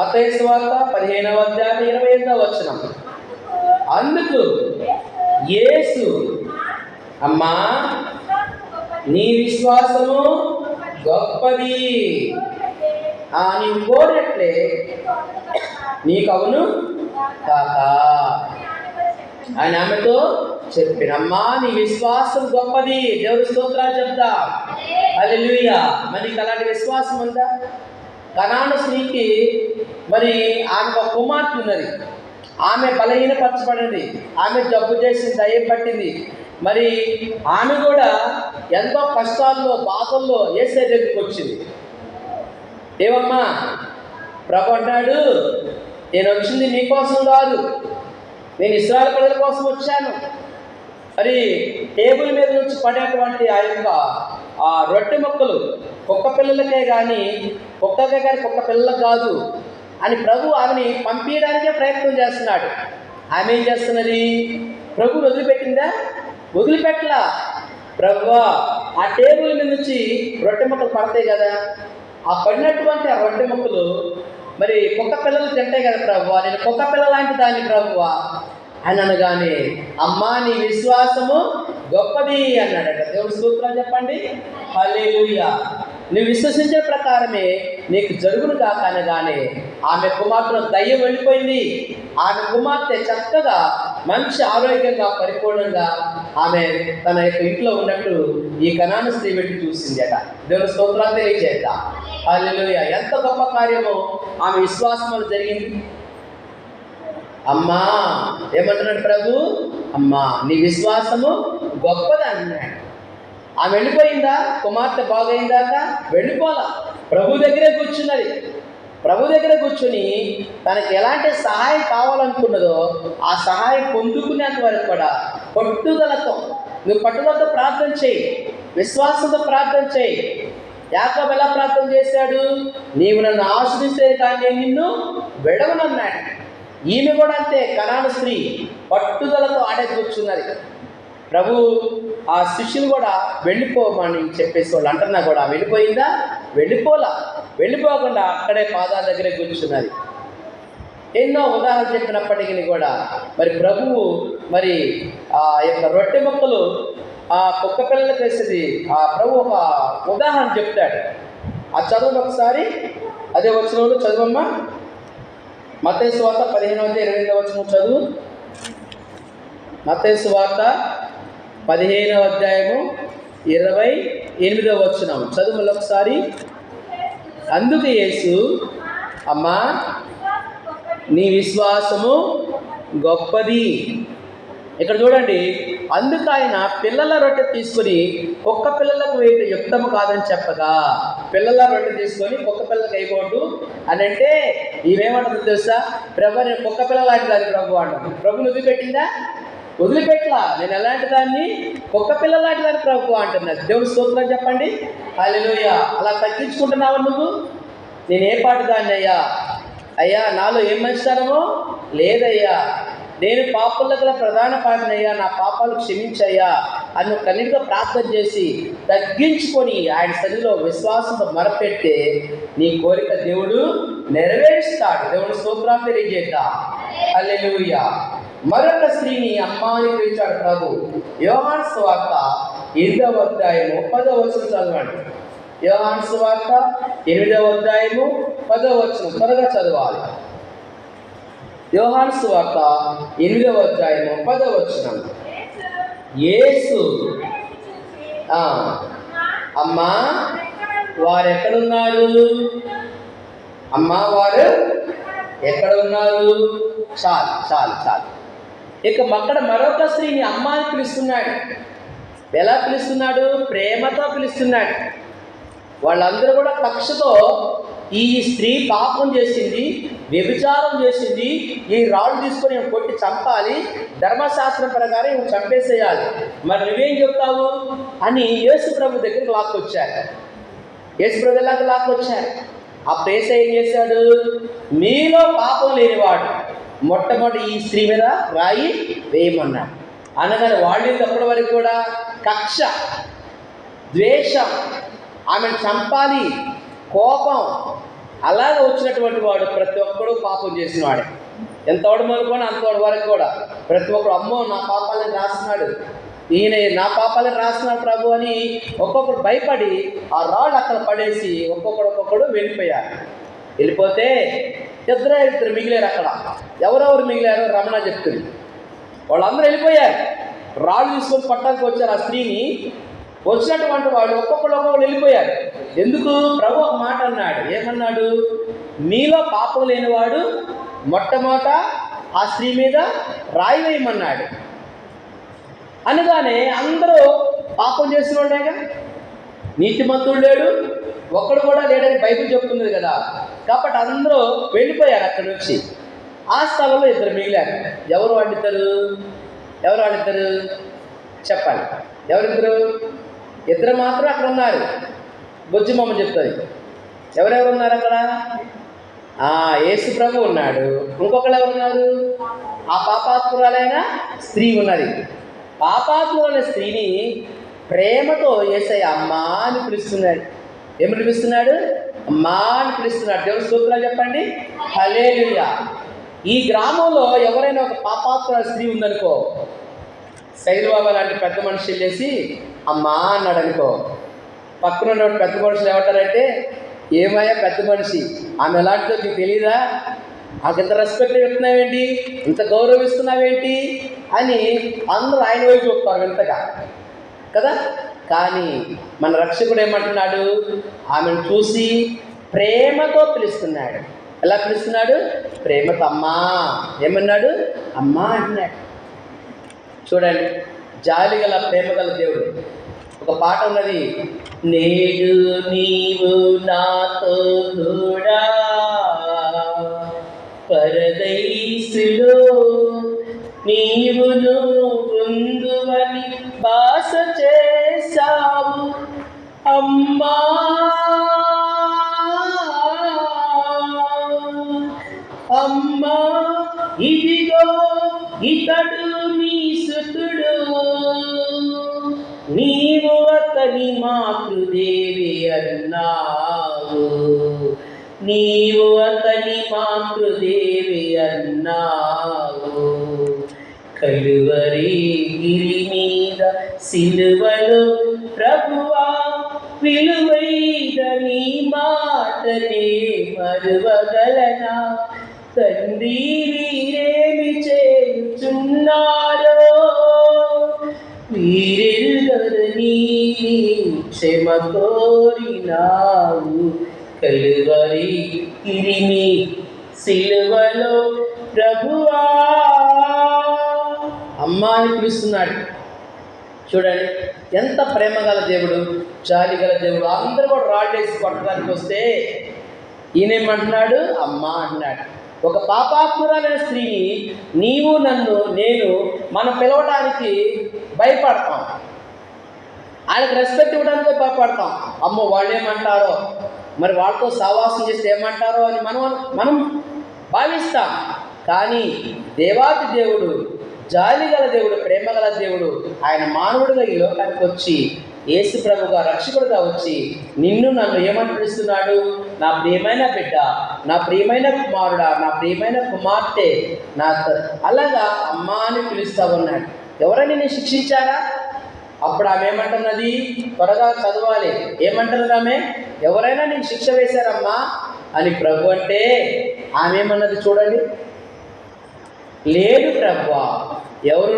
అతయ్య వార్త పదిహేనవ అధ్యాయం ఇరవై ఐదవ వచనం. అందుకు యేసు అమ్మా నీ విశ్వాసము గొప్పది. ఆ నీవు కోరినట్లే. నీకు అవును కాక ఆయన ఆమెతో చెప్పినమ్మా నీ విశ్వాసం గొప్పది. దేవుడి స్తోత్రాలు చెప్తా. అల్లెలుయ్యా మరి నీకు అలాంటి విశ్వాసం ఉందా కనాను స్త్రీకి మరి ఆమె ఒక కుమార్తె ఉన్నది. ఆమె బలహీనపరచబడింది. ఆమె జబ్బు చేసి దయ్యం పట్టింది. మరి ఆమె కూడా ఎంతో కష్టాల్లో బాధల్లో ఏసే దగ్గరికి వచ్చింది. ఏమమ్మా ప్రభు అన్నాడు నేను వచ్చింది నీకోసం కాదు. నేను ఇస్రాయల్ ప్రజల కోసం వచ్చాను. మరి టేబుల్ మీద నుంచి పడేటువంటి ఆ యొక్క ఆ రొట్టె మొక్కలు కుక్క పిల్లలకే కానీ కుక్కకే కానీ కుక్క పిల్లలకు కాదు అని ప్రభు ఆమెని పంపించడానికే ప్రయత్నం చేస్తున్నాడు. ఆమె ఏం చేస్తున్నది? ప్రభు వదిలిపెట్టిందా? వదిలిపెట్టలా. ప్రభు ఆ టేబుల్ మీద నుంచి రొట్టె మొక్కలు పడతాయి కదా. ఆ పడినటువంటి ఆ రొట్టె మొక్కలు మరి కుక్క పిల్లలు తింటాయి కదా ప్రభు. నేను కుక్క పిల్ల లాంటి దాన్ని ప్రభువా అని అనగానే అమ్మా నీ విశ్వాసము గొప్పది అన్నాడట. దేవుడు సూత్రాలు చెప్పండి. హల్లెలూయా. నువ్వు విశ్వసించే ప్రకారమే నీకు జరుగును కాక ఆమె కుమార్తెను దయ్యం వెళ్ళిపోయింది. ఆమె కుమార్తె చక్కగా మంచి ఆరోగ్యంగా పరిపూర్ణంగా ఆమె తన యొక్క ఇంట్లో ఉన్నట్టు ఈ కణాన్ని స్త్రీ పెట్టి చూసింది అట దేవుని స్తోత్రాలు తెలియజేద్దా. హల్లెలూయా. ఎంత గొప్ప కార్యమో. ఆమె విశ్వాసం జరిగింది. అమ్మా ఏమంటున్నాడు ప్రభు? అమ్మా నీ విశ్వాసము గొప్పది అన్నాడు ఆమె వెళ్ళిపోయిందా? కుమార్తె బాగైందాక? వెళ్ళిపోలా. ప్రభు దగ్గరే కూర్చున్నది. ప్రభు దగ్గర కూర్చుని తనకి ఎలాంటి సహాయం కావాలనుకున్నదో ఆ సహాయం పొందుకునేంత వరకు కూడా పట్టుదలతో నువ్వు పట్టుదలతో ప్రార్థన చేయి. విశ్వాసంతో ప్రార్థన చేయి. యాకబ్ ఎలా ప్రార్థన చేశాడు? నీవు నన్ను ఆశ్రయిస్తే కానీ నిన్ను విడవనన్నాడు ఈమె కూడా అంతే కనాను స్త్రీ. పట్టుదలతో ఆడే కూర్చున్నది. ప్రభు ఆ శిష్యులు కూడా వెళ్ళిపోమని చెప్పేసి వాళ్ళు అంటున్నా కూడా వెళ్ళిపోయిందా? వెళ్ళిపోలా. వెళ్ళిపోకుండా అక్కడే పాదాల దగ్గరే కూర్చున్నది. ఎన్నో ఉదాహరణ చెప్పినప్పటికీ కూడా మరి ప్రభువు మరి ఆ యొక్క రొట్టె మొక్కలు ఆ కుక్క పిల్లలకు వేసేది ఆ ప్రభు ఒక ఉదాహరణ చెప్తాడు. ఆ చదువును ఒకసారి. అదే వచ్చిన చదువమ్మా. మతేసు వార్త పదిహేను వందల ఇరవై ఎనిమిది వచ్చిన చదువు. మతేసు వార్త పదిహేనవ అధ్యాయము ఇరవై ఎనిమిదవ వచ్చినాము చదువులు ఒకసారి. అందుకు యేసు అమ్మా నీ విశ్వాసము గొప్పది. ఇక్కడ చూడండి అందుకు ఆయన పిల్లల రొట్టె తీసుకొని కుక్క పిల్లలకు వేయటం యుక్తము కాదని చెప్పగా. పిల్లల రొట్టె తీసుకొని కుక్క పిల్లలకు వేయకూడదు అని అంటే ఇవేమంటుంది తెలుసా? ప్రభు నేను కుక్క పిల్లలాంటి లాంటి ప్రభు అంటాను ప్రభు వదిలిపెట్టిందా వదిలిపెట్టలా. నేను ఎలాంటి దాన్ని? కుక్క పిల్లలాంటి దాన్ని ప్రభు అంటున్నాను దేవుడి స్తోత్రం చెప్పండి. హల్లెలూయా. అలా తగ్గించుకుంటున్నావా నువ్వు? నేను ఏ పాటి దాన్ని అయ్యా? అయ్యా నాలో ఏం మంచితనమో? లేదయ్యా. నేను పాపల గల ప్రధాన అయ్యా. నా పాపాలు క్షమించయ్యా అని కన్నీటితో ప్రార్థన చేసి తగ్గించుకొని ఆయన సన్నిధిలో విశ్వాసంతో మరపెడితే నీ కోరిక దేవుడు నెరవేరుస్తాడు. దేవుడు స్తోత్రం తెలియజేద్దా. అల్లెలుయ్యా మరొక స్త్రీని అమ్మాని పిలిచాడు ప్రభు. యోహాన్ స్వార్త ఎనిమిదవ అధ్యాయము పదవ వచనం చదవండి. యోహాన్ స్వార్త ఎనిమిదవ అధ్యాయము పదవ వచనం త్వరగా చదవాలి. యోహాన్ స్వార్త ఎనిమిదవ అధ్యాయము పదవ వచనం. యేసు అమ్మా వారు ఎక్కడున్నారు అమ్మా వారు ఎక్కడ ఉన్నారు చాలు చాలు చాలు. ఇక అక్కడ మరొక స్త్రీని అమ్మ అని పిలుస్తున్నాడు. ఎలా పిలుస్తున్నాడు? ప్రేమతో పిలుస్తున్నాడు. వాళ్ళందరూ కూడా కక్షతో ఈ స్త్రీ పాపం చేసింది వ్యభిచారం చేసింది ఈ రాళ్ళు తీసుకొని కొట్టి చంపాలి ధర్మశాస్త్రం ప్రకారం ఇవి చంపేసేయాలి. మరి నువ్వేం చెప్తావు? అని యేసు ప్రభు దగ్గరికి లాక్కొచ్చారు యేసు ప్రభు దగ్గర లాక్కొచ్చారు ఆ ప్రేస ఏం చేశాడు? మీలో పాపం లేనివాడు. మొట్టమొదటి ఈ స్త్రీ మీద రాయి వేయమన్నాడు. అనగానే వాళ్ళు అప్పటి వరకు కూడా కక్ష ద్వేషం ఆమెను చంపాలి కోపం అలాగ వచ్చినటువంటి వాడు ప్రతి ఒక్కడు పాపం చేసిన వాడే ఎంతవాడు మొదలుకొని అంతవాడు వరకు కూడా. ప్రతి ఒక్కడు అమ్మో నా పాపాలను రాస్తున్నాడు. ఈయన నా పాపాలను రాస్తున్నాడు ప్రభు అని ఒక్కొక్కడు భయపడి ఆ రాళ్ళు అక్కడ పడేసి ఒక్కొక్కడు ఒక్కొక్కడు వెళ్ళిపోయారు. వెళ్ళిపోతే ఇద్దరే ఇద్దరు మిగిలేరు అక్కడ. ఎవరెవరు మిగిలారో రమణ చెప్తుంది. వాళ్ళందరూ వెళ్ళిపోయారు. రాళ్ళు తీసుకొని పట్టడానికి వచ్చారు ఆ స్త్రీని. వచ్చినటువంటి వాళ్ళు ఒక్కొక్కరు ఒక్కొక్కరు వెళ్ళిపోయారు. ఎందుకు? ప్రభు ఒక మాట అన్నాడు. ఏమన్నాడు? నీలో పాపం లేనివాడు మొట్టమొదట ఆ స్త్రీ మీద రాయి వేయమన్నాడు. అనగానే అందరూ పాపం చేసిన వాళ్ళేగా? నీతిమంతుడు లేడు. ఒక్కడు కూడా లేడని బైబిల్ చెప్తుంది కదా. కాబట్టి అందరూ వెళ్ళిపోయారు అక్కడి నుంచి. ఆ స్థలంలో ఇద్దరు మిగిలారు. ఎవరు వాళ్ళిద్దరు? ఎవరు వాళ్ళిద్దరు? చెప్పాలి. ఎవరిద్దరు? ఇద్దరు మాత్రం అక్కడ ఉన్నారు. బొజ్జిమమ్మ చెప్తుంది. ఎవరెవరు ఉన్నారు అక్కడ? ఆ యేసు ప్రభు ఉన్నాడు. ఇంకొకరు ఎవరు ఉన్నారు? ఆ పాపాత్మురాలైన స్త్రీ ఉన్నది. పాపాత్మురాలైన స్త్రీని ప్రేమతో ఏసై అమ్మా అని పిలుస్తున్నాడు. ఏమి పిలుస్తున్నాడు అమ్మా అని పిలుస్తున్నాడు. దేవుడు సూత్రాలు చెప్పండి. హలేలుయా ఈ గ్రామంలో ఎవరైనా ఒక పాపాత్మ స్త్రీ ఉందనుకో శైలబాబా లాంటి పెద్ద మనిషి వెళ్ళేసి అమ్మా అన్నాడు అనుకో. పక్కన ఉన్న పెద్ద మనుషులు ఏమంటారంటే ఏమయ్యా పెద్ద మనిషి ఆమె ఎలాంటిదో నీకు తెలీదా? నాకు ఇంత రెస్పెక్ట్ చెప్తున్నావేంటి? ఇంత గౌరవిస్తున్నావేంటి? అని అందరూ ఆయన వైపు చూస్తారు వింతగా. కదా? కానీ మన రక్షకుడు ఏమంటున్నాడు? ఆమెను చూసి ప్రేమతో పిలుస్తున్నాడు. ఎలా పిలుస్తున్నాడు? ప్రేమతో అమ్మా. ఏమన్నాడు? అమ్మా అంటున్నాడు. చూడండి జాలి గల ప్రేమ గల దేవుడు. ఒక పాట ఉన్నది నేడు నీవు నాతో కూడా పరదైసులో నీవు ఉందువని బాస చేశావు. అమ్మా! అమ్మా! ఇదిగో ఇతడు నీ సుతుడు. నీవు అతని మాతృదేవి అన్నావు. నీవు అతని మాతృదేవి అన్నావు. కలువరి గిరి మీద సిలువలు ప్రభువా విలువైన నీ మాటనే మరువగలనా? తండ్రి వీరేమి చేయుచున్నారో వీరెరుగని క్షమ కోరినావు. కలువరి గిరిని సిలువలో ప్రభువా అమ్మ అని పిలుస్తున్నాడు. చూడండి ఎంత ప్రేమ గల దేవుడు జాలి గల దేవుడు. అందరూ కూడా రాళ్ళేసి కొట్టడానికి వస్తే ఈయనేమంటున్నాడు? అమ్మ అంటున్నాడు. ఒక పాపాత్మురాలైన స్త్రీని నీవు నన్ను నేను మనం పిలవడానికి భయపడతాం. ఆయనకు రెస్పెక్ట్ ఇవ్వడానికి భయపడతాం. అమ్మో వాళ్ళు ఏమంటారో మరి వాళ్ళతో సావాసం చేస్తే ఏమంటారో అని మనం మనం భావిస్తాం. కానీ దేవాతి దేవుడు జాలి గల దేవుడు ప్రేమ గల దేవుడు ఆయన మానవుడిగా ఈ లోకానికి వచ్చి యేసు ప్రభుగా రక్షకుడుగా వచ్చి నిన్ను నన్ను ఏమని పిలుస్తున్నాడు నా ప్రియమైన బిడ్డ నా ప్రియమైన కుమారుడా నా ప్రియమైన కుమార్తె నా అలాగా అమ్మా అని పిలుస్తా ఉన్నాడు. ఎవరైనా నేను శిక్షించారా? అప్పుడు ఆమె ఏమంటున్నది? త్వరగా చదవాలి. ఏమంటున్నది ఆమె? ఎవరైనా నేను శిక్ష వేశారమ్మా అని ప్రభు అంటే ఆమె ఏమన్నది చూడండి. లేదు ప్రభు ఎవరు